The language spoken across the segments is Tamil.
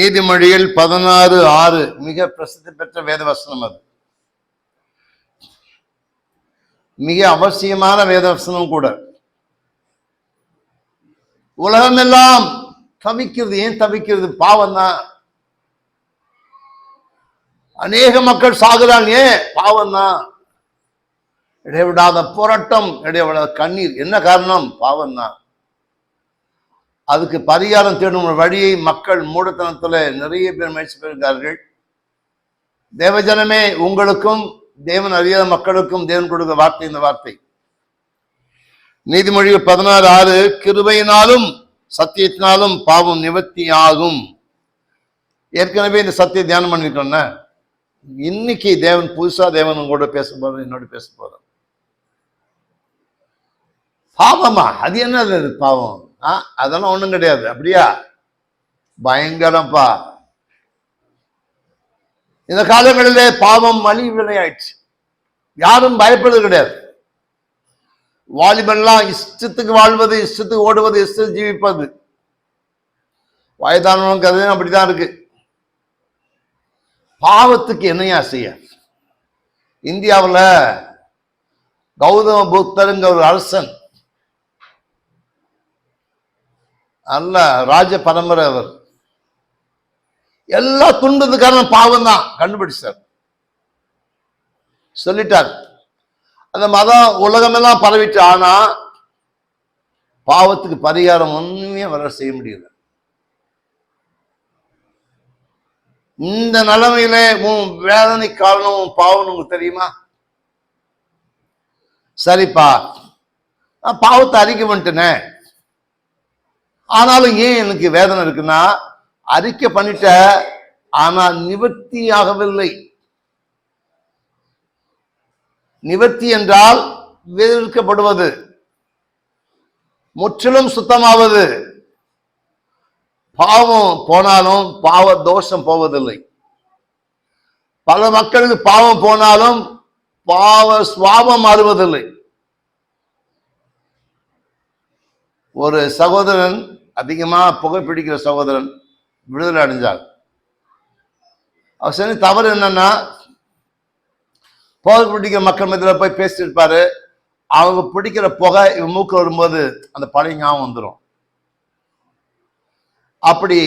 நீதிமொழியில் பதினாறு ஆறு மிக பிரசித்தி பெற்ற வேதவசனம் அது. மிக அவசியமான வேதவசனம் கூட. உலகமெல்லாம் தவிக்கிறது ஏன் தவிக்கிறது? பாவம் தான் அநேக மக்கள் சாகுறாங்க ஏன்? பாவம் தான் இடைவிடாத போராட்டம் இடைவிடாத கண்ணீர். என்ன காரணம்? பாவம் தான் அதுக்கு பரிகாரம் தேடும் ஒரு வழியை மக்கள் மூடத்தனத்தில் நிறைய பேர் முயற்சி பெறுகிறார்கள் தேவஜனமே உங்களுக்கும் தேவன் அறியாத மக்களுக்கும் தேவன் கொடுக்க வார்த்தை இந்த வார்த்தை. நீதிமொழிகள் பதினாறு ஆறு கிருபையினாலும் சத்தியத்தினாலும் பாவம் நிவர்த்தி ஆகும். ஏற்கனவே இந்த சத்திய தியானம் பண்ணிட்டோன்ன இன்னைக்கு தேவன் புதுசா தேவன் உங்களோட பேச போறேன் என்னோட பேச போறேன். பாவமா? அது என்னது பாவம்? ஆ அதெல்லாம் ஒன்றும் கிடையாது. அப்படியா? பயங்கரம்ப்பா இந்த காலங்களிலே பாவம் மலி விளையாயிடுச்சு யாரும் பயப்படுறது கிடையாது. வாலிபன்லாம் இஷ்டத்துக்கு வாழ்வது இஷ்டத்துக்கு ஓடுவது இஷ்டத்துக்கு ஜீவிப்பது. வயதானவங்க கதையும் அப்படிதான் இருக்கு. பாவத்துக்கு என்னையா செய்ய? இந்தியாவில் கௌதம புத்தருங்கிற ஒரு அரசன் அல்ல ராஜ பரம்பரை அவர். எல்லா துன்பத்துக்கு பாவம் தான் கண்டுபிடிச்சார். சொல்லிட்டார். அந்த மதம் உலகமெல்லாம் பரவிட்டு ஆனா பாவத்துக்கு பரிகாரம் ஒன்றுமே வர செய்ய முடியல. இந்த நிலைமையில உன் வேதனை காரணம் உன் பாவம் உங்களுக்கு தெரியுமா? சரிப்பா நான் பாவத்தை அறிக்கை பண்ணிட்டேனே. ஆனாலும் ஏன் எனக்கு வேதனை இருக்குன்னா அறிக்கை பண்ணிட்ட ஆனா நிவர்த்தி ஆகவில்லை நிவர்த்தி என்றால் வெறுக்கப்படுவது முற்றிலும் சுத்தமாவது. பாவம் போனாலும் பாவ தோஷம் போவதில்லை. பல மக்களுக்கு பாவம் போனாலும் பாவ சுவாபம் மாறுவதில்லை. ஒரு சகோதரன் அதிகமா புகைப்பிடிக்கிற சகோதரன் விடுதலை அடைஞ்சார். அவர் சரி தவறு என்னன்னா புகை பிடிக்கிற மக்கள் மத்தியில் போய் பேசிட்டு இருப்பாரு அவங்க பிடிக்கிற புகை இவன் வரும்போது அந்த பழைய ஞாபகம் வந்துடும் அப்படி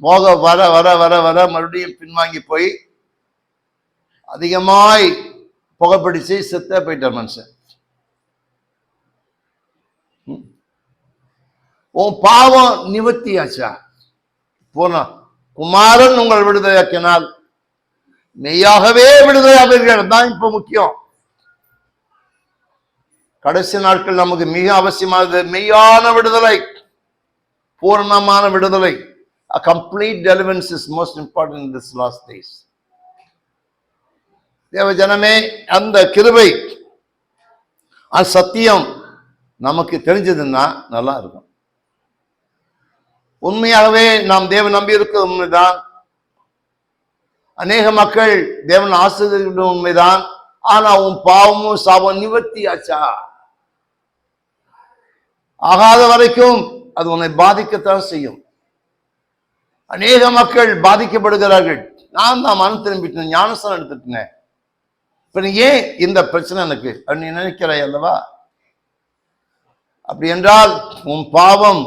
போக வர வர வர வர மறுபடியும் பின்வாங்கி போய் அதிகமாய் புகைப்பிடிச்சு செத்தே போயிட்டார் மனுஷன். உன் பாவம் நிவர்த்தியாச்சா? போனா குமாரன் உங்கள் விடுதலையாக்கினால் மெய்யாகவே விடுதலையாவீர்கள். தான் இப்ப முக்கியம். கடைசி நாட்கள் நமக்கு மிக அவசியமானது. மெய்யான விடுதலை பூர்ணமான விடுதலை. A complete deliverance is most important in this last days. தேவ ஜனமே அந்த கிருபை சத்தியம் நமக்கு தெரிஞ்சதுன்னா நல்லா இருக்கும். உண்மையாகவே நாம் தேவன் நம்பி இருக்கிறது உண்மைதான். அநேக மக்கள் தேவன் ஆசிரியர்கள் உண்மைதான். ஆனா உன் பாவமும் சாபம் நிவர்த்தி ஆச்சா ஆகாத வரைக்கும் அது உன்னை பாதிக்கத்தான் செய்யும். அநேக மக்கள் பாதிக்கப்படுகிறார்கள். நான் தான் மனம் திரும்பிட்டேன் ஞானசனம் எடுத்துட்டேன். இப்ப நீ ஏன் இந்த பிரச்சனை எனக்கு? அப்படி நினைக்கிறாய் அல்லவா? அப்படி என்றால் உன் பாவம்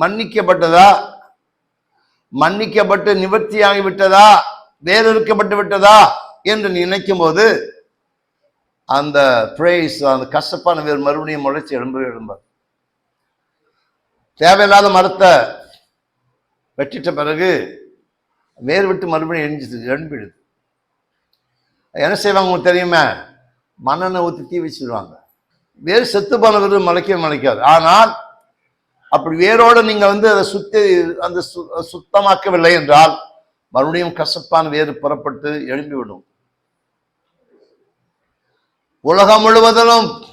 மன்னிக்கப்பட்டதா? மன்னிக்கப்பட்டு நிவர்த்தியாகி விட்டதா வேறறுக்கப்பட்டு விட்டதா என்று நினைக்கும் போது அந்த பிரேஸ் அந்த கசப்பான வேறு மறுபடியும் முளைச்சி எழும்பவே எழும்பார். தேவையில்லாத மரத்தை வெட்டிட்ட பிறகு வேர் விட்டு மறுபடியும் எரிஞ்சுது எழும்பிடுது. என்ன செய்வாங்க உங்களுக்கு தெரியுமே? மண்ணெண்ணை ஊற்றி தீ வச்சிடுவாங்க வேறு செத்து போன விருது முளைக்கவே முளைக்காது ஆனால் அப்படி வேரோட நீங்க வந்து அதை சுத்தி அந்த சு- சுத்தமாக்கவில்லை என்றால் மறுபடியும் கசப்பான வேறு புறப்பட்டு எழும்பிவிடும். உலகம் முழுவதிலும்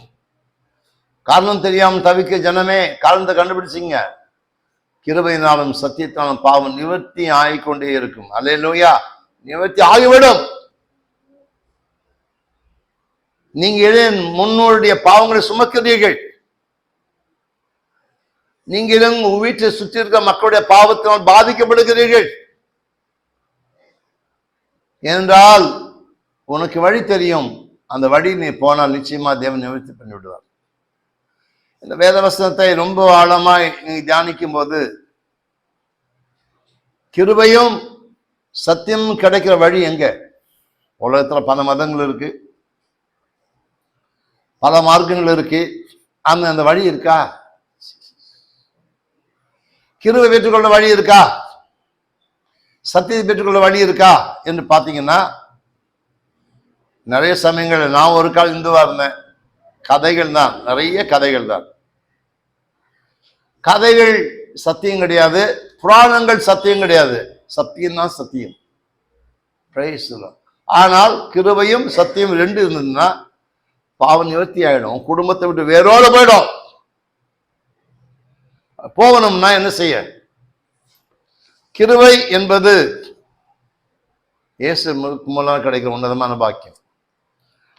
காரணம் தெரியாமல் தவிக்க ஜனமே காரணத்தை கண்டுபிடிச்சிங்க. கிருபையினாலும் சத்தியத்தாலும் பாவம் நிவர்த்தி ஆகிக்கொண்டே இருக்கும். அல்லேலூயா! நிவர்த்தி ஆகிவிடும். நீங்க ஏன் முன்னோருடைய பாவங்களை சுமக்கிறீர்கள். நீங்களும் உங்க வீட்டை சுற்றி இருக்க மக்களுடைய பாவத்தினால் பாதிக்கப்படுகிறீர்கள். என்றால் உனக்கு வழி தெரியும். அந்த வழி நீ போனால் நிச்சயமா தேவன் நிவர்த்தி பண்ணி விடுவார் இந்த வேதவசனத்தை ரொம்ப ஆழமாய் நீ தியானிக்கும் போது கிருபையும் சத்தியம் கிடைக்கிற வழி எங்க? உலகத்துல பல மதங்கள் இருக்கு. பல மார்க்கங்கள் இருக்கு. அந்த அந்த வழி இருக்கா? கிருவை பெற்றுக்கொள்ள வழி இருக்கா? சத்தியத்தை பெற்றுக்கொள்ள வழி இருக்கா? என்று பார்த்தீங்கன்னா நிறைய சமயங்கள் நான் ஒரு கால் இந்துவாக இருந்தேன். கதைகள் தான் நிறைய கதைகள் தான். கதைகள் சத்தியம் கிடையாது புராணங்கள் சத்தியம் கிடையாது. சத்தியம் தான் சத்தியம். ஆனால் கிருபையும் சத்தியம் ரெண்டு இருந்ததுன்னா பாவ நிவர்த்தி ஆயிடும். குடும்பத்தை விட்டு வேரோட போயிடும். போகணும்னா என்ன செய்ய? கிருவை என்பது இயேசு மூலம் கிடைக்கிற உன்னதமான பாக்கியம்.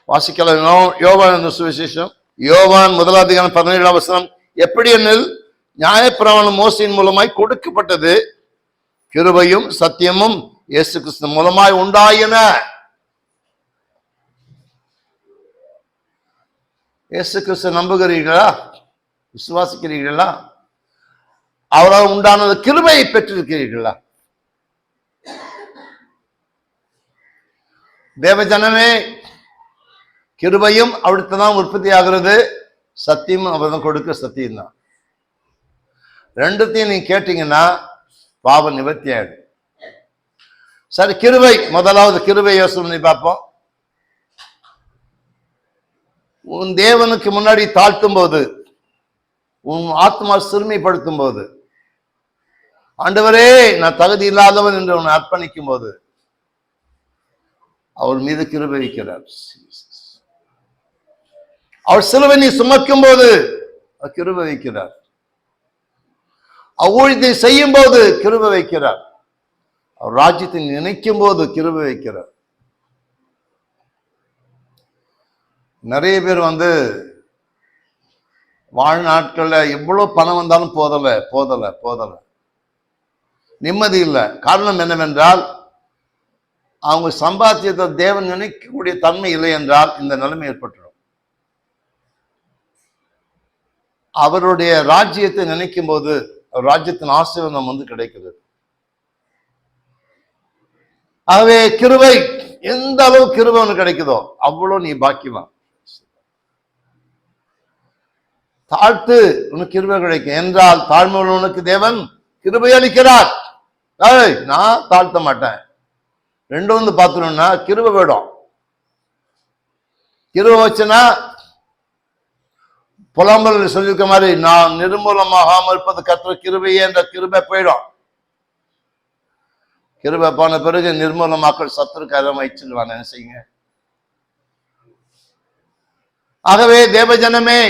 வாசிக்கலாம் யோவான் என்ற சுவிசேஷம். யோவான் முதலாதிகாரம் பதினேழாம் வசனம். எப்படி என்னில் நியாயப்பிரமாணம் மோசையின் மூலமாய் கொடுக்கப்பட்டது கிருபையும் சத்தியமும் இயேசு கிறிஸ்து மூலமாய் உண்டாயின. இயேசு கிறிஸ்து நம்புகிறீர்களா? விசுவாசிக்கிறீர்களா? அவரால் உண்டான கிருபையை பெற்றிருக்கிறீர்களா? தேவஜனமே கிருபையும் அவருக்கு தான் உற்பத்தி ஆகிறது சத்தியமும் அவர் தான் கொடுக்க சத்தியம் தான். ரெண்டுத்தையும் நீங்க கேட்டீங்கன்னா பாவம் நிவர்த்தி ஆயிடும். சரி கிருபை. முதலாவது கிருபை யோசனை பண்ணி பார்ப்போம். உன் தேவனுக்கு முன்னாடி தாழ்த்தும் போது உன் ஆத்மா சிறுமைப்படுத்தும் போது ஆண்டவரே நான் தகுதி இல்லாதவன் என்று உன்னை அர்ப்பணிக்கும் போது அவர் மீது கிருபை வைக்கிறார். அவர் சிலுவை நீ சுமக்கும் போது கிருப கிருபை வைக்கிறார். அவ்வூழியத்தை செய்யும் போது கிருபை வைக்கிறார். அவர் ராஜ்யத்தை நினைக்கும் போது கிருபை வைக்கிறார். நிறைய பேர் வந்து வாழ்நாட்கள்ல எவ்வளவு பணம் வந்தாலும் போதல போதல போதலை. நிம்மதி இல்லை. காரணம் என்னவென்றால் அவங்க சம்பாத்தியத்தை தேவன் நினைக்கக்கூடிய தன்மை இல்லை என்றால் இந்த நிலைமை ஏற்பட்டுரும் அவருடைய ராஜ்யத்தை நினைக்கும் போது ராஜ்யத்தின் ஆசீர்வாதம் வந்து கிடைக்கிறது ஆகவே கிருவை எந்த அளவு கிருபை உனக்கு கிடைக்குதோ அவ்வளவு நீ பாக்கியமா தாழ்த்து உனக்கு கிருவை கிடைக்கும். என்றால் தாழ்மையுள்ளவனுக்கு தேவன் கிருபை அளிக்கிறார். ஏய் நான் தாழ்த்த மாட்டேன். ரெண்டு வந்து பார்த்துட்டோம்னா கிருப போயிடும் கிருப வச்சுன்னா புலம்பல் சொல்லியிருக்க மாதிரி நான் நிர்மூலமாகாமல் இருப்பது கற்ற கிருபையே என்ற கிருபை போயிடும். கிருபை போன பிறகு நிர்மூலமாக்கள் சத்துரு கதம் வச்சிருவான் என்ன செய்யுங்க? ஆகவே தேவஜனமே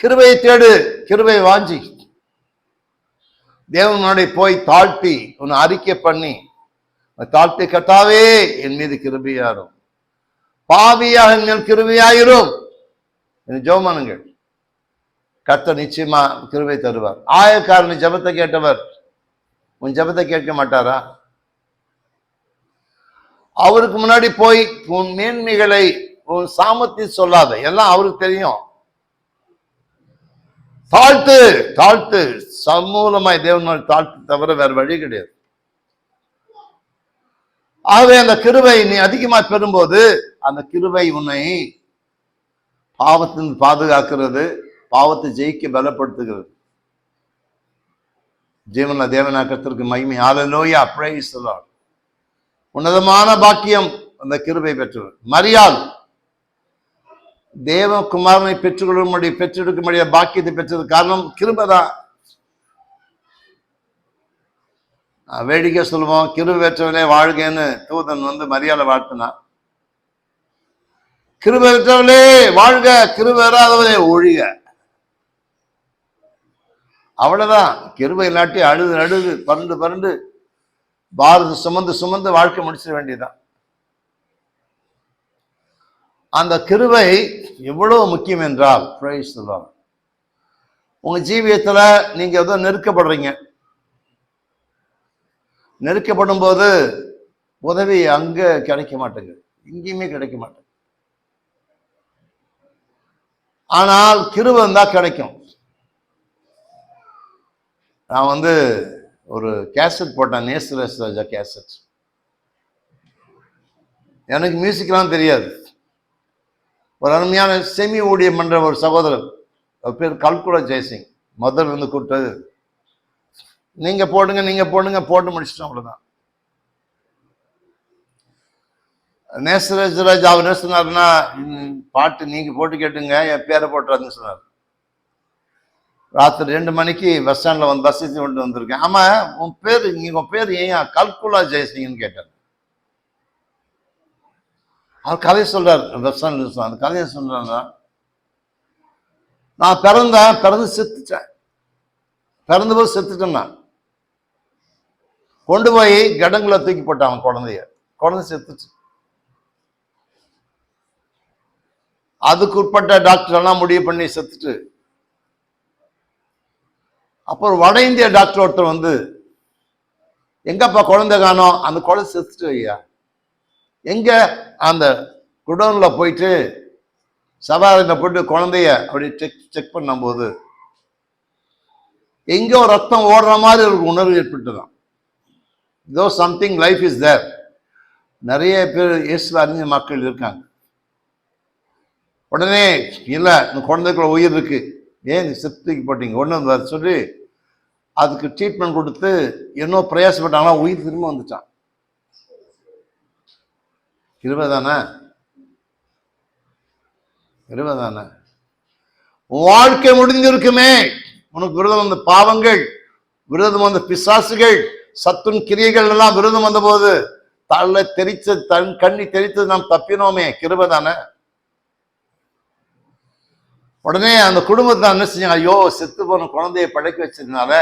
கிருபையை தேடு கிருபை வாஞ்சி. தேவனோட போய் தாழ்த்தி உன்னை அறிக்கை பண்ணி தாழ்த்தி கட்டாவே என் மீது கிருபியாயிரும் பாவியாக என் மேல் என் ஜோமானுங்கள் கத்த நிச்சயமா கிருபை தருவார். ஆயக்காரன் ஜெபத்தை கேட்டவர் உன் ஜெபத்தை கேட்க மாட்டாரா? அவருக்கு முன்னாடி போய் உன் மேன்மைகளை உன் சாமத்தி சொல்லாத. எல்லாம் அவருக்கு தெரியும். தாழ்த்து தாழ்த்து. சமூலமாய் தேவனால் தாழ்த்து தவிர வேற வழி கிடையாது. ஆகவே அந்த கிருவை நீ அதிகமா பெறும்போது அந்த கிருவை உன்னை பாவத்தின் பாதுகாக்கிறது பாவத்தை ஜெயிக்க பலப்படுத்துகிறது. ஜீவன தேவனாக்கத்திற்கு மகிமை. ஆலலோயா பிரைஸ் உன்னதமான பாக்கியம் அந்த கிருபை பெற்றவர். மரியாள். தேவகுமாரனை பெற்றுக்கொள்ளும்படி பெற்றெடுக்கும்படிய பாக்கியத்தை பெற்றது காரணம் கிருபைதான். வேடிக்கை சொல்லுவோம் கிருபை பெற்றவனே வாழ்கன்னு தூதன் வந்து மரியாதை வாழ்த்தினான். கிருபை பெற்றவனே வாழ்க கிருபை வராதவனே ஒழிக. அவ்வளவுதான். கிருபை இல்லாட்டி அழுது அழுது பறந்து பறந்து பாரத சுமந்து சுமந்து வாழ்க்கை முடிச்சிட வேண்டியதுதான். அந்த கிருபை எவ்வளவு முக்கியம் என்றால் பிரைஸ் the உங்கள் உங்க ஜீவியத்துல நீங்க ஏதோ நெருக்கப்படுறீங்க. நெருக்கப்படும் போது உதவி அங்க கிடைக்க மாட்டேங்குது. எங்கேயுமே கிடைக்க மாட்டேங்குது. ஆனால் கிருபை தான் கிடைக்கும். நான் வந்து ஒரு கேசட் போட்டேன் நேசுரஸ் ராஜா கேசட் எனக்கு மியூசிக்லாம் தெரியாது. ஒரு அருமையான செமி ஊழியம் என்ற ஒரு சகோதரர். அவர் பேர் கல்குலா ஜெயசிங். முதல்ல இருந்து கூப்பிட்டது. நீங்கள் போடுங்க நீங்கள் போடுங்க போட்டு முடிச்சிட்டோம் அவ்வளோதான் நேசராஜராஜ் அவர் என்ன சொன்னார்னா பாட்டு நீங்கள் போட்டு கேட்டுங்க என் பேரை போட்டுறாதுன்னு சொன்னார். ராத்திரி ரெண்டு மணிக்கு பஸ் ஸ்டாண்டில் வந்து பஸ் ஏற்றி கொண்டு வந்திருக்கேன். ஆமாம் உன் பேர் நீங்கள் உன் பேர் ஏன் கல்குலா ஜெயசிங்னு கேட்டார் அவர் கதையை சொல்கிறார் பஸ் ஸ்டாண்ட்ல அந்த கதையை சொல்றாருன்னா நான் பிறந்தேன் பிறந்து செத்துட்டேன். பிறந்தபோது செத்துட்டேன் நான். கொண்டு போய் கடங்குல தூக்கி போட்டான் குழந்தைய. குழந்தை செத்துச்சு. அதுக்கு உட்பட்ட டாக்டர் எல்லாம் முடிவு பண்ணி செத்துட்டு. அப்புறம் வட இந்திய டாக்டர் ஒருத்தர் வந்து எங்கப்பா குழந்தை காணோம்? அந்த குழந்தை செத்துட்டு ஐயா. எங்க? அந்த குடோன்ல போயிட்டு சவாரில போட்டு குழந்தைய அப்படி செக் செக் பண்ணும்போது எங்கோ ரத்தம் ஓடுற மாதிரி ஒரு உணர்வு ஏற்பட்டுதான். இதோ சம்திங் லைஃப் இஸ் தேர் நிறைய பேர் இயேசுல அறிஞ்ச மக்கள் இருக்காங்க. உடனே இல்லை இந்த குழந்தைக்குள்ள உயிர் இருக்கு. ஏன் செத்துக்கு போட்டீங்க? ஒன்று வந்து சொல்லி அதுக்கு ட்ரீட்மெண்ட் கொடுத்து என்ன பிரயாசப்பட்டாங்களா உயிர் திரும்ப வந்துட்டான். கிருபை தானே தானே வாழ்க்கை முடிஞ்சிருக்குமே. உனக்கு விரதம் வந்த பாவங்கள் விரதம் வந்த பிசாசுகள் சத்துன் கிரியைகள் எல்லாம் விரதம் வந்த போது தள்ள தெரிச்சது தன் கண்ணி தெரித்தது நாம் தப்பினோமே. கிருபை தானே உடனே அந்த குடும்பத்தை என்ன செஞ்சாங்க? ஐயோ செத்து போன குழந்தைய படைக்க வச்சதுனால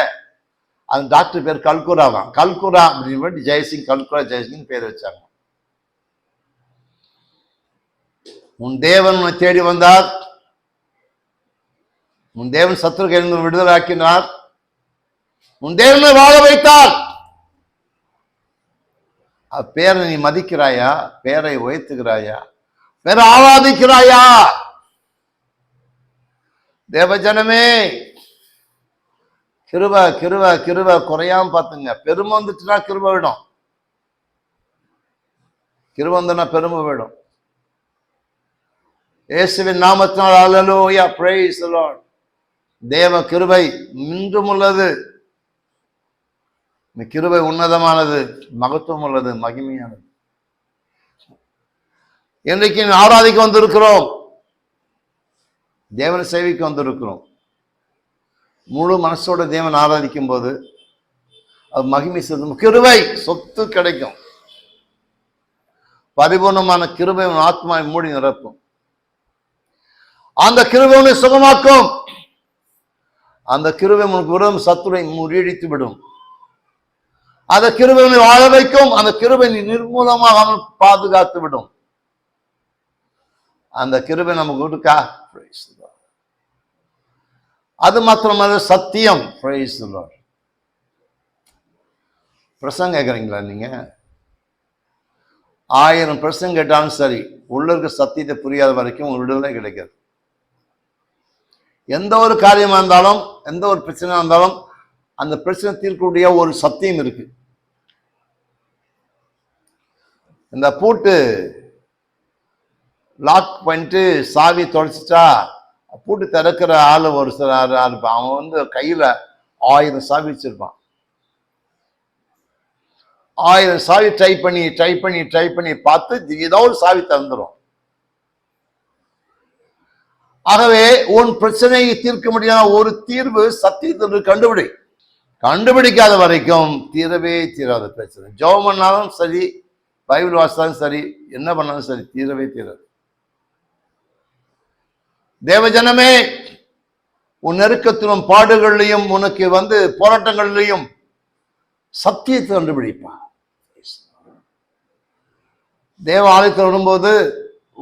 அந்த டாக்டர் பேர் கல்குரா தான். கல்குரா அப்படின்னு சொல்லி ஜெயசிங் கல்குரா ஜெயசிங் பேர் வச்சாங்க. உன் தேவன் உன்னை தேடி வந்தார். உன் தேவன் சத்துருக்கிலிருந்து விடுதலாக்கினார். உன் தேவனை வாழ வைத்தார். பேரை நீ மதிக்கிறாயா? பேரை உயர்த்துகிறாயா? பேரை ஆராதிக்கிறாயா? தேவஜனமே கிருப கிருப கிருப குறையாம பார்த்துங்க. பெருமை வந்துச்சுன்னா கிருப விடும். கிருப பெருமை விடும். இயேசுவின் நாமத்தினால் அலலோயா praise the தேவ கிருபை இன்றும் உள்ளது. இந்த கிருபை உன்னதமானது மகத்துவம் உள்ளது மகிமையானது. இன்றைக்கு ஆராதிக்க வந்திருக்கிறோம். தேவனை சேவிக்க வந்திருக்கிறோம். முழு மனசோட தேவன் ஆராதிக்கும் போது அது மகிமை செலுத்தும் கிருபை சொத்து கிடைக்கும். பரிபூர்ணமான கிருபை ஆத்மாவை மூடி நிரப்பும். அந்த கிருபை உன்னை சுகமாக்கும். அந்த கிருபை உனக்கு விடும் சத்துரை முறியடித்து விடும். அந்த கிருபை உன்னை வாழ வைக்கும் அந்த கிருபை நீ நிர்மூலமாக பாதுகாத்து விடும். அந்த கிருபை நமக்கு கொடுக்கா? அது மாத்திரமல்ல சத்தியம். பிரசங்க கேட்குறீங்களா நீங்க? ஆயிரம் பிரசங்க கேட்டாலும் சரி உள்ள இருக்க சத்தியத்தை புரியாத வரைக்கும் ஒரு விடுதலை கிடைக்காது. எந்த ஒரு காரியமாக இருந்தாலும் எந்த ஒரு பிரச்சனையாக இருந்தாலும் அந்த பிரச்சனை தீர்க்கக்கூடிய ஒரு சத்தியம் இருக்கு. இந்த பூட்டு லாக் பண்ணிட்டு சாவி தொலைச்சிட்டா பூட்டு திறக்கிற ஆள் ஒரு சில ஆள் இருப்பான். அவன் வந்து கையில் ஆயிரம் சாவி வச்சிருப்பான். ஆயிரம் சாவி ட்ரை பண்ணி ட்ரை பண்ணி ட்ரை பண்ணி பார்த்து ஏதோ ஒரு சாவி திறந்துடும் ஆகவே உன் பிரச்சனையை தீர்க்க முடியாத ஒரு தீர்வு சத்தியத்திற்கு கண்டுபிடி. கண்டுபிடிக்காத வரைக்கும் தீரவே தீராத பிரச்சனை. ஜெபம் பண்ணாலும் சரி பைபிள் வாசித்தாலும் சரி என்ன பண்ணாலும் சரி தீரவே தீராது. தேவஜனமே உன் நெருக்கத்திலும் பாடுகள்லையும் உனக்கு வந்து போராட்டங்கள்லையும் சத்தியத்தை கண்டுபிடிப்பா. தேவ ஆலயத்தில் வரும்போது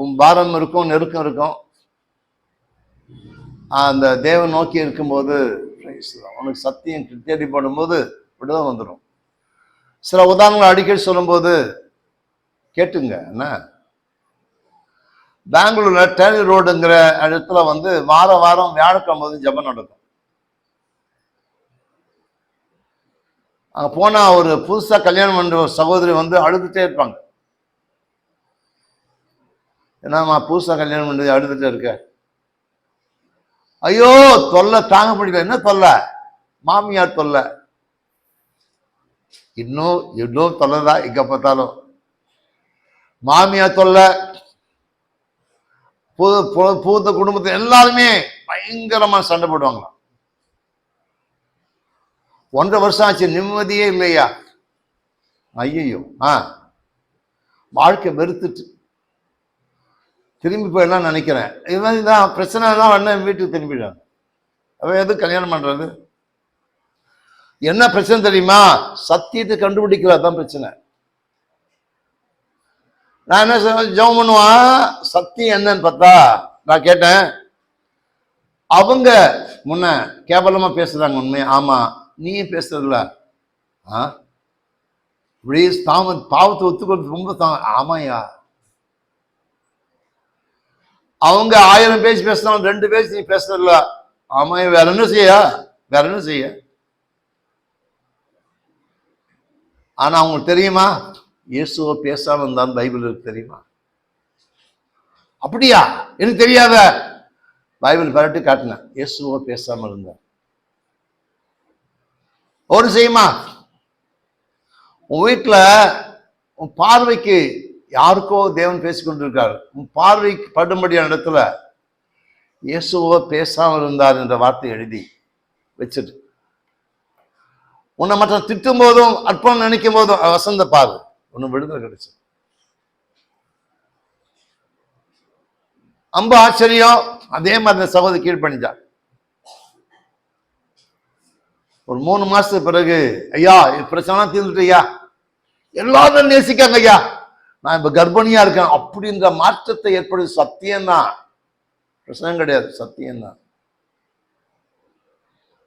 உன் பாரம் இருக்கும் நெருக்கம் இருக்கும். அந்த தேவன் நோக்கி இருக்கும்போது உனக்கு சத்தியம் தேடி போடும்போது இப்படிதான் வந்துடும் சில உதாரணங்கள் அடிக்கடி சொல்லும்போது கேட்டுங்க என்ன? பெங்களூர்ல டேனி ரோடுங்கிற இடத்துல வந்து வாரம் வாரம் வியாழக்கிழமை வந்து ஜெபம் நடக்கும். அங்க போனா ஒரு புதுசா கல்யாணம் பண்ற ஒரு சகோதரி வந்து அழுதுட்டே இருப்பாங்க. என்னம்மா புதுசா கல்யாணம் பண்ணி அழுதுட்டே இருக்க? ஐயோ தொல்லை தாங்க முடியல. என்ன தொல்லை? மாமியார் தொல்லை. இன்னும் இன்னும் தொல்லை தான் எங்க பார்த்தாலும். மாமியார் தொல்லை. புது பு- பூத்த குடும்பத்தில் எல்லாருமே பயங்கரமா சண்டை போடுவாங்களாம். ஒன்றரை வருஷம் ஆச்சு நிம்மதியே இல்லையா? ஐயோ ஆ. வாழ்க்கை வெறுத்துட்டு. திரும்பி போயிடலாம் நினைக்கிறேன். இது மாதிரி தான் பிரச்சனை தான் அண்ணன் வீட்டுக்கு திரும்பிடுவாங்க அவன் எது கல்யாணம் பண்ணுறது என்ன பிரச்சனை தெரியுமா? சத்தியத்தை கண்டுபிடிக்கிறது தான் பிரச்சனை. நான் என்ன செய்வேன் ஜெபம் பண்ணுவான் சத்தியம் என்னன்னு பார்த்தா நான் கேட்டேன். அவங்க முன்ன கேவலமாக பேசுகிறாங்க உண்மையை ஆமாம் நீயும் பேசுறதுல. ஆ? இப்படி தாம பாவத்தை ஒத்துக்கிறது ரொம்ப தா ஆமாயா அவங்க ஆயிரம் பேசி பேசினாலும் ரெண்டு பேசி நீ பேசுறதுல அவன் வேற என்ன செய்ய? வேற என்ன செய்ய? ஆனா அவங்களுக்கு தெரியுமா? இயேசுவை பேசாம இருந்தான் பைபிள் இருக்கு தெரியுமா? அப்படியா? எனக்கு தெரியாத. பைபிள் பரட்டு காட்டினேன் இயேசுவை பேசாம இருந்தார் ஒரு செய்யுமா? உன் வீட்டில் உன் பார்வைக்கு யாருக்கோ தேவன் பேசிக்கொண்டிருக்கார். பார்வை உன் படும்படியான இடத்துல இயேசுவோ பேசாமல் இருந்தார் என்ற வார்த்தை எழுதி வச்சுட்டு உன்னை மற்ற திட்டும் போதும் அற்பம் நினைக்கும் போதும் வசந்த பாரு. ஒன்னும் விடுதலை கிடைச்சு அம்பு ஆச்சரியம் அதே மாதிரி இந்த சகோதரி கீழ்ப்பணிஞ்சா. ஒரு மூணு மாசத்துக்கு பிறகு ஐயா பிரச்சனை தீர்ந்துட்டு ஐயா எல்லாரும் நேசிக்காங்க ஐயா. நான் இப்ப கர்ப்பிணியா இருக்கேன் அப்படின்ற மாற்றத்தை ஏற்படுது சத்தியம்தான். பிரச்சனை கிடையாது சத்தியம்தான்.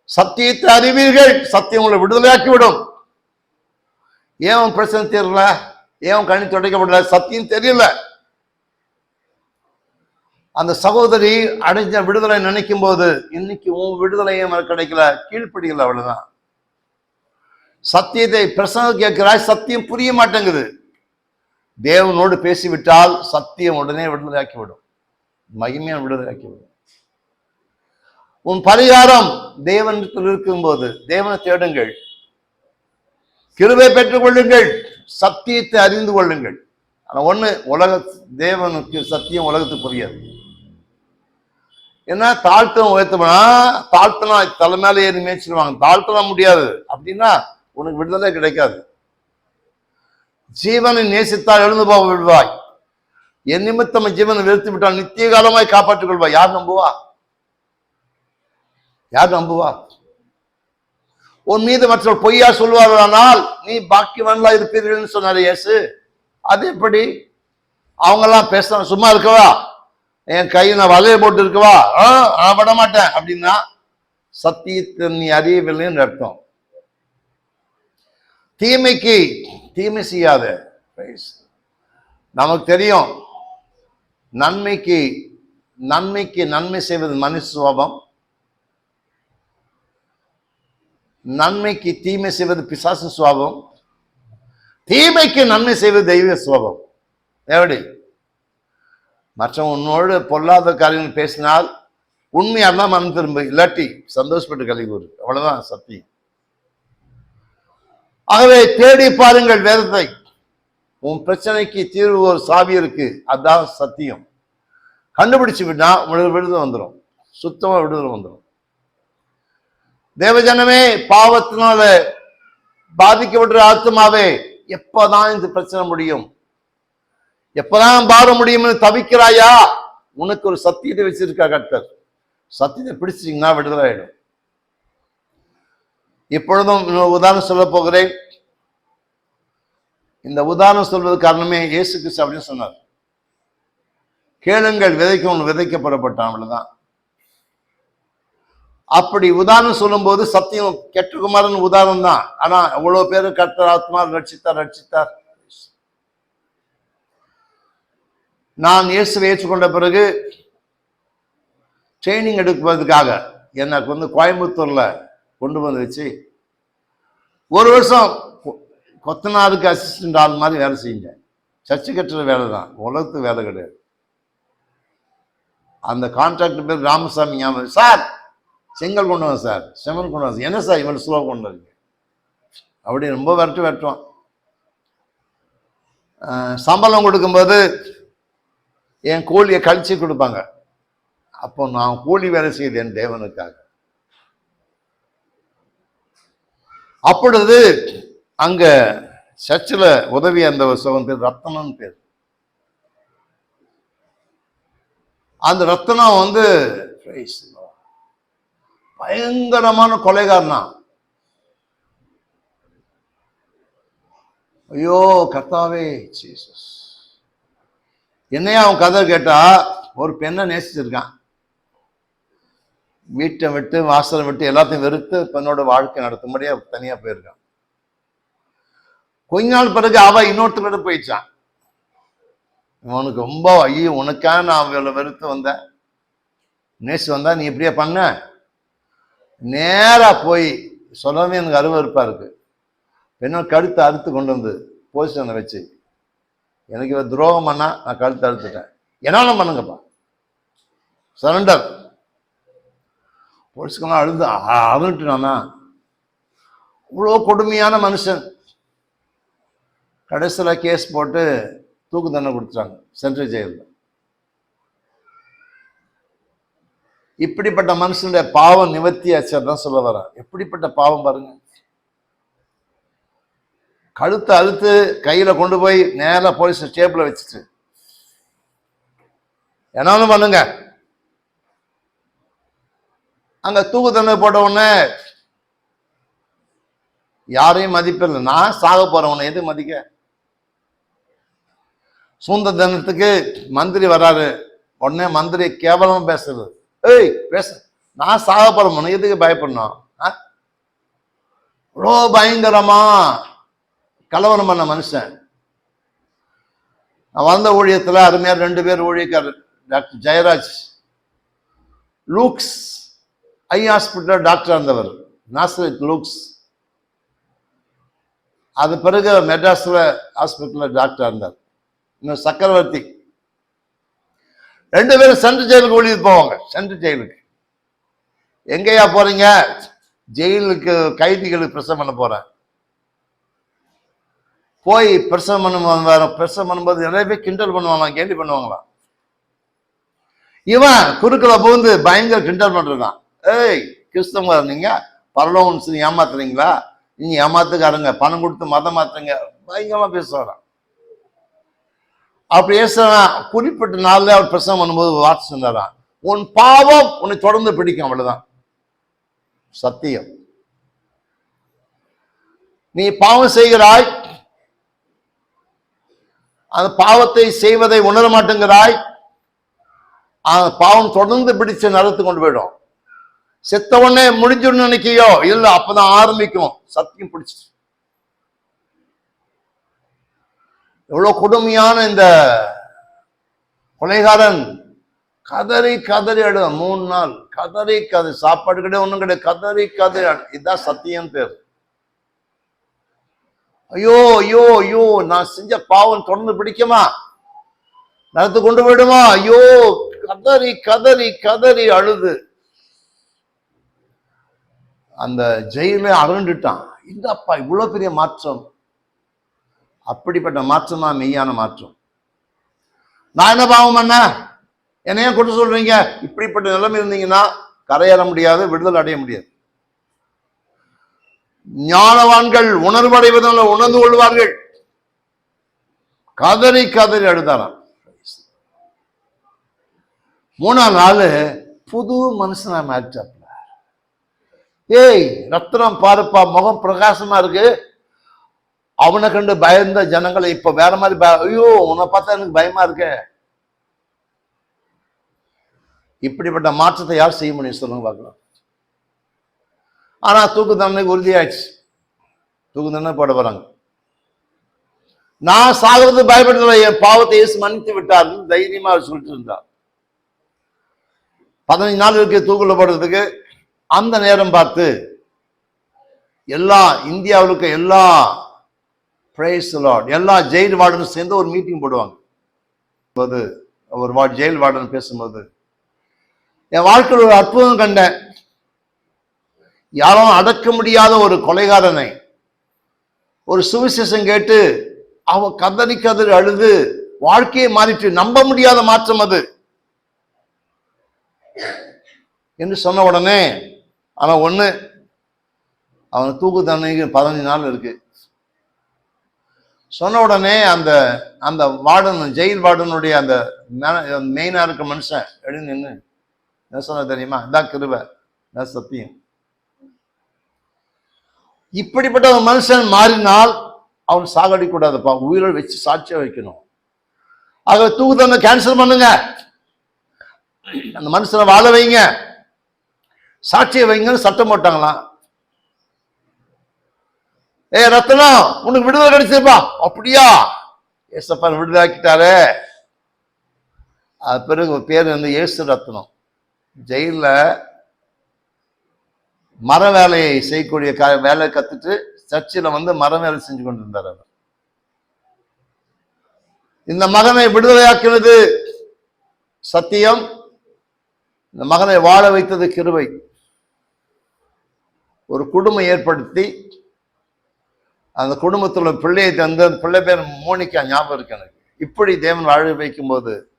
சத்தியத்தை அறிவீர்கள் சத்தியம் உங்களை விடுதலையாக்கி விடும் ஏன் பிரச்சனை தெரியல? ஏன் கணி கண்ணி துடைக்கப்படல? சத்தியம் தெரியல. அந்த சகோதரி அடைஞ்ச விடுதலை நினைக்கும் போது இன்னைக்கு உன் விடுதலையும் எனக்கு கிடைக்கல கீழ்ப்படியல அவ்வளவுதான். சத்தியத்தை பிரசங்க கேட்கிறாய் சத்தியம் புரிய மாட்டேங்குது. தேவனோடு பேசிவிட்டால் சத்தியம் உடனே விடுதலையாக்கிவிடும். விடும் விடுதலையாக்கிவிடும். விடும் உன் பரிகாரம் தேவனத்தில் இருக்கும்போது தேவனை தேடுங்கள். கிருபை பெற்றுக் கொள்ளுங்கள் சத்தியத்தை அறிந்து கொள்ளுங்கள். ஆனா ஒண்ணு உலக தேவனுக்கு சத்தியம் உலகத்துக்கு புரியாது. ஏன்னா தாழ்த்தம் உயர்த்தம்னா தாழ்த்தனா தலை மேலே ஏறி மேய்ச்சிடுவாங்க தாழ்த்தலாம் முடியாது. அப்படின்னா உனக்கு விடுதலை கிடைக்காது. ஜீவனை நேசித்தால் எழுந்து போக விடுவாய். என் நிமித்தம் ஜீவனை வெறுத்து விட்டால் நித்திய காலமாய் காப்பாற்றிக் கொள்வாய். யார் நம்புவா? யார் நம்புவா? உன் மீது மற்றவர் பொய்யா சொல்வார்களானால் நீ பாக்கியவான்களா இருப்பீர்கள்னு சொன்னார் இயேசு. அது எப்படி? அவங்கெல்லாம் பேசுற சும்மா இருக்கவா? என் கையை நான் வலையை போட்டு இருக்கவா? நான் விட மாட்டேன். அப்படின்னா சத்தியத்தை நீ அறியவில்லைன்னு அர்த்தம். தீமைக்கு தீமை செய்யாத. நமக்கு தெரியும். நன்மைக்கு நன்மைக்கு நன்மை செய்வது மனுஷ சுவாபம் நன்மைக்கு தீமை செய்வது பிசாசு சுவாபம் தீமைக்கு நன்மை செய்வது தெய்வ சுவாபம் எப்படி? மற்றவன் உன்னோடு பொல்லாத காரியங்கள் பேசினால் உண்மையாக தான் மனம் திரும்ப இல்லாட்டி சந்தோஷப்பட்டு கல்வி அவ்வளோதான் அவ்வளவுதான் சத்தியம். ஆகவே தேடி பாருங்கள் வேதத்தை. உன் பிரச்சனைக்கு தீர்வு ஒரு சாவி இருக்கு. அதான் சத்தியம். கண்டுபிடிச்சு விட்டா உங்களுக்கு விடுதலை வந்துடும் சுத்தமா விடுதலை வந்துடும் தேவஜனமே பாவத்தினால பாதிக்கப்பட்ட ஆத்மாவே எப்பதான் இந்த பிரச்சனை முடியும்? எப்பதான் பார முடியும்னு தவிக்கிறாயா? உனக்கு ஒரு சத்தியத்தை வச்சிருக்கா கர்த்தர். சத்தியத்தை பிடிச்சிட்டீங்கன்னா விடுதலை ஆயிடும். இப்பொழுதும் உதாரணம் சொல்ல போகிறேன். இந்த உதாரணம் சொல்வது காரணமே இயேசு கிறிஸ்து அப்படின்னு சொன்னார். கேளுங்கள் விதைக்கும் விதைக்கப்படப்பட்டான் அவ்வளவுதான். அப்படி உதாரணம் சொல்லும்போது சத்தியம் கெட்டகுமாரன் உதாரணம் தான். ஆனா அவ்வளவு பேர் கர்த்தர் ஆத்மா ரட்சித்தார் ரட்சித்தார். நான் இயேசுவை ஏற்றுக்கொண்ட பிறகு ட்ரைனிங் எடுப்பதற்காக எனக்கு வந்து கோயம்புத்தூர்ல கொண்டு வந்து வச்சு ஒரு வருஷம் கொ- கொத்தனாருக்கு அசிஸ்டன்ட் ஆள் மாதிரி வேலை செஞ்சேன். சர்ச்சு கட்டுற வேலை தான். உலகத்து வேலை கிடையாது. அந்த கான்ட்ராக்டர் பேர் ராமசாமி ஞாபகம் சார் செங்கல் கொண்டு வாங்க சார். செமல் கொண்டு வந்து என்ன சார் இவன் ஸ்லோ கொண்டு வரீங்க? அப்படி ரொம்ப விரட்டு வெட்டுவான் சம்பளம் கொடுக்கும்போது என் கூலியை கழிச்சு கொடுப்பாங்க. அப்போ நான் கூலி வேலை செய்தேன் தேவனுக்காக. அப்பொழுது அங்க சர்ச்சில் உதவி அந்த சோகம் பேர் ரத்தனன் பேர். அந்த ரத்தனம் வந்து பயங்கரமான கொலைகாரனா. ஐயோ கர்த்தாவே ஜீசஸ் என்னையா அவன் கதை கேட்டா ஒரு பெண்ணை நேசிச்சிருக்கான். வீட்டை விட்டு வாசலை விட்டு எல்லாத்தையும் வெறுத்து பெண்ணோட வாழ்க்கை நடத்தும்படியா தனியா போயிருக்கான். கொஞ்ச நாள் பிறகு அவ இன்னொருத்தரோட போயிடுச்சான் இவனுக்கு ரொம்ப ஐயோ உனக்கா நான் அவளை வெறுத்து வந்தேன். நேசி வந்தா நீ இப்படியே பண்ண. நேரா போய் சொல்லவே எனக்கு அருவறுப்பா இருக்கு. பெண்ணோட கழுத்தை அறுத்து கொண்டு வந்து போசிஷனை வச்சு. எனக்கு இவ துரோகம் பண்ணா நான் கழுத்தை அறுத்துட்டேன். என்னாலும் பண்ணுங்கப்பா. சரண்டர் போலீஸ்க்கெல்லாம் அழுது அழுந்துட்டானா இவ்வளோ கொடுமையான மனுஷன். கடைசியில் கேஸ் போட்டு தூக்கு தண்டனை கொடுத்துட்டாங்க சென்ட்ரல் ஜெயிலில் இப்படிப்பட்ட மனுஷனுடைய பாவம் நிவர்த்தி ஆச்சார் தான் சொல்ல வரேன் எப்படிப்பட்ட பாவம் பாருங்க. கழுத்தை அழுத்து கையில் கொண்டு போய் நேராக போலீஸ் ஸ்டேபிள் வச்சுட்டு. என்னாலும் பண்ணுங்க. அங்க தூக்கு தண்டனை போட்ட உடனே யாரையும் மதிப்பில்லை நான் சாக போறவனை எது மதிக்க? சுந்த தினத்துக்கு மந்திரி வராரு. உடனே மந்திரி கேவலமா பேசுறது. ஏய் பேச. நான் சாக போறவனை எதுக்கு பயப்படணும்? ஆ? பயங்கரமா கலவரம் பண்ண மனுஷன். நான் வந்த ஊழியத்தில் அருமையாக ரெண்டு பேர் ஊழியக்காரர் டாக்டர் ஜெயராஜ். லூக்ஸ் ஐ ஹாஸ்பிட்டல் டாக்டர் இருந்தவர் நாசரத் லூக்ஸ். அது பிறகு மெட்ராஸில் ஹாஸ்பிட்டலில் டாக்டர் இருந்தார். இன்னும் சக்கரவர்த்தி. ரெண்டு பேரும் சென்ட்ரல் ஜெயிலுக்கு ஊழியர் போவாங்க சென்ட்ரல் ஜெயிலுக்கு. எங்கேயா போறீங்க? ஜெயிலுக்கு கைதிகளுக்கு பிரசவம் பண்ண போறேன். போய் பிரசவம் பண்ணும் வேற பிரசவம் பண்ணும்போது நிறைய பேர் கிண்டல் பண்ணுவாங்களாம் கேள்வி பண்ணுவாங்களாம். இவன் குறுக்கல புகுந்து பயங்கர கிண்டல் பண்றதான் ஏய் கிறிஸ்தவங்க நீங்க பரலோகம் சொல்லி ஏமாத்துறீங்களா? நீங்க ஏமாத்துக்காரங்க பணம் கொடுத்து மதம் மாத்துறீங்க. பயங்கரமா பேசுவாராம் அப்படி பேசுறான் குறிப்பிட்ட நாள்ல அவர் பிரசவம் பண்ணும்போது வார்த்தை சொன்னாராம் உன் பாவம் உன்னை தொடர்ந்து பிடிக்கும் அவ்வளவுதான். சத்தியம். நீ பாவம் செய்கிறாய். அந்த பாவத்தை செய்வதை உணர மாட்டேங்கிறாய் அந்த பாவம் தொடர்ந்து பிடிச்சு நடத்து கொண்டு போயிடும். செத்த உடனே முடிஞ்சுன்னு நினைக்கியோ இல்ல அப்பதான் ஆரம்பிக்கும். சத்தியம் பிடிச்சிட்டு எவ்வளவு கொடுமையான இந்த கொலைகாரன். கதறி கதறி அடு மூணு நாள். கதறி கதை சாப்பாடு கிடையாது ஒன்றும் கிடையாது. கதறி கதறி இதுதான் சத்தியம் பேர். ஐயோ ஐயோ ஐயோ நான் செஞ்ச பாவம் தொடர்ந்து பிடிக்குமா? நடத்து கொண்டு போயிடுமா? ஐயோ கதறி கதறி கதறி அழுது. அந்த ஜெயில அரண்டுட்டான் இந்தப்பா இவ்வளவு பெரிய மாற்றம். அப்படிப்பட்ட மாற்றம் தான் மெய்யான மாற்றம். நான் என்ன பாவம் பண்ண என்னையே கொண்டு சொல்றீங்க? இப்படிப்பட்ட நிலைமை இருந்தீங்கன்னா கரையேற முடியாது விடுதலை அடைய முடியாது. ஞானவான்கள் உணர்வடைவதால் உணர்ந்து கொள்வார்கள். கதறி கதறி அழுதாராம். மூணாம் நாள் புது மனுஷனா மாற்றம் ஏய் ரத்னம் பாருப்பா முகம் பிரகாசமா இருக்கு. அவனை கண்டு பயந்த ஜனங்களை இப்ப வேற மாதிரி ஐயோ உன்னை பார்த்தா எனக்கு பயமா இருக்க. இப்படிப்பட்ட மாற்றத்தை யார் செய்ய முடியும் சொல்லுங்க பார்க்கலாம். ஆனா தூக்கு தண்டனை உறுதியாயிடுச்சு. தூக்கு தண்டனை போட போறாங்க. நான் சாகிறது பயப்படுறதில்லை என் பாவத்தை இயேசு மன்னித்து விட்டார் தைரியமா அவர் சொல்லிட்டு இருந்தார். பதினஞ்சு நாள் இருக்கு தூக்குல போடுறதுக்கு. அந்த நேரம் பார்த்து எல்லா இந்தியாவிலுக்கு எல்லா பிரேஸ் லார்ட் எல்லா ஜெயில் வார்டனும் சேர்ந்து ஒரு மீட்டிங் போடுவாங்க. போது ஒரு வா ஜெயில் வார்டன் பேசும்போது. என் வாழ்க்கையில் ஒரு அற்புதம் கண்டேன். யாரும் அடக்க முடியாத ஒரு கொலைகாரனை. ஒரு சுவிசேஷம் கேட்டு அவன் கதறி கதறி அழுது வாழ்க்கையை மாறிட்டு நம்ப முடியாத மாற்றம் அது. என்று சொன்ன உடனே ஆனால் ஒன்று அவன் தூக்கு தண்டனைக்கு பதினஞ்சு நாள் இருக்கு. சொன்ன உடனே அந்த அந்த வார்டன் ஜெயில் வார்டனுடைய அந்த மெயினாக இருக்க மனுஷன் எழுந்து நின்று என்ன சொன்ன தெரியுமா? இதான் கிருபை இதான் சத்தியம். இப்படிப்பட்ட ஒரு மனுஷன் மாறினால் அவன் சாகடிக்க கூடாதுப்பா உயிரை வச்சு சாட்சியாக வைக்கணும். ஆக தூக்கு தண்டனை கேன்சல் பண்ணுங்க. அந்த மனுஷனை வாழ வைங்க. சாட்சியை வைங்கன்னு சட்டம் போட்டாங்களாம். ஏ ரத்னம் உனக்கு விடுதலை கிடைச்சிருப்பா அப்படியா? ஏசப்பா விடுதலாக்கிட்டாரே அது பிறகு பேர் வந்து ஏசு ரத்னம் ஜெயிலில் மர வேலையை செய்யக்கூடிய க வேலையை கத்துட்டு சர்ச்சில் வந்து மர வேலை செஞ்சு கொண்டு இருந்தார் அவர். இந்த மகனை விடுதலையாக்கினது சத்தியம் இந்த மகனை வாழ வைத்தது கிருவை ஒரு குடும்பம் ஏற்படுத்தி அந்த குடும்பத்துல பிள்ளையை தந்து அந்த பிள்ளை பேர் மோனிக்கா ஞாபகம் இருக்கு எனக்கு. இப்படி தேவன் வாழ வைக்கும்போது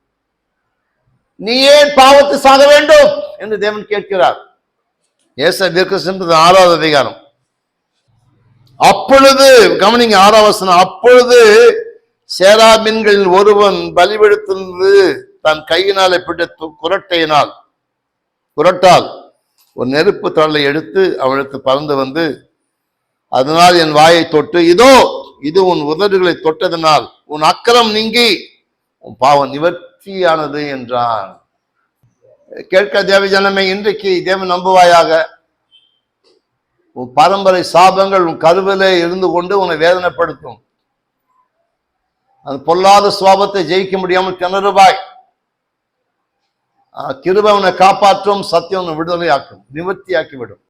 நீ ஏன் பாவத்து சாக வேண்டும்? என்று தேவன் கேட்கிறார். ஏச தீர்க்க ஆறாவது அதிகாரம். அப்பொழுது கவனிங்க ஆறாவசனம் அப்பொழுது சேராபின்களில் ஒருவன் பலிபெடுத்திருந்து தன் கையினாலே பிடித்து குரட்டையினால் புரட்டால். ஒரு நெருப்பு தழலை எடுத்து அவளுக்கு பறந்து வந்து அதனால் என் வாயை தொட்டு இதோ இது உன் உதடுகளை தொட்டதனால் உன் அக்கரம் நீங்கி உன் பாவம் நிவர்த்தியானது என்றான். கேட்க தேவ ஜனமே இன்றைக்கு தேவன் நம்புவாயாக. உன் பரம்பரை சாபங்கள் உன் கருவிலே இருந்து கொண்டு உன்னை வேதனைப்படுத்தும். அந்த பொல்லாத சுவாபத்தை ஜெயிக்க முடியாமல் திணறுவாய். கிருபை உன்னை காப்பாற்றும் சத்தியம் விடுதலை ஆக்கும் நிவர்த்தி ஆக்கிவிடும்